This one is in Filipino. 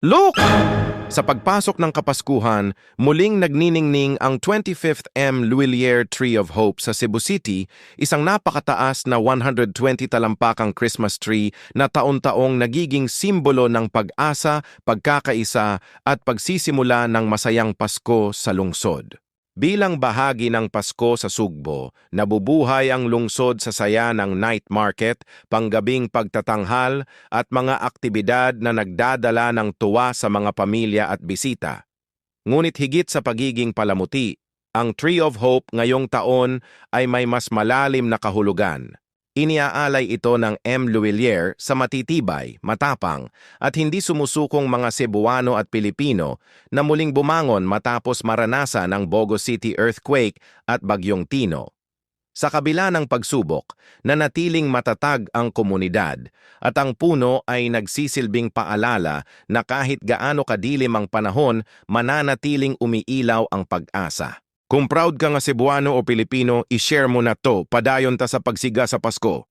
Look! Sa pagpasok ng Kapaskuhan, muling nagniningning ang 25th M. Luilier Tree of Hope sa Cebu City, isang napakataas na 120 talampakang Christmas tree na taon-taong nagiging simbolo ng pag-asa, pagkakaisa at pagsisimula ng masayang Pasko sa lungsod. Bilang bahagi ng Pasko sa Sugbo, nabubuhay ang lungsod sa saya ng night market, panggabing pagtatanghal at mga aktibidad na nagdadala ng tuwa sa mga pamilya at bisita. Ngunit higit sa pagiging palamuti, ang Tree of Hope ngayong taon ay may mas malalim na kahulugan. Iniaalay ito ng M. Luillier sa matitibay, matapang, at hindi sumusukong mga Cebuano at Pilipino na muling bumangon matapos maranasan ang Bogo City earthquake at Bagyong Tino. Sa kabila ng pagsubok, nanatiling matatag ang komunidad at ang puno ay nagsisilbing paalala na kahit gaano kadilim ang panahon, mananatiling umiilaw ang pag-asa. Kung proud ka nga Cebuano o Pilipino, i-share mo na to, padayon ta sa pagsiga sa Pasko.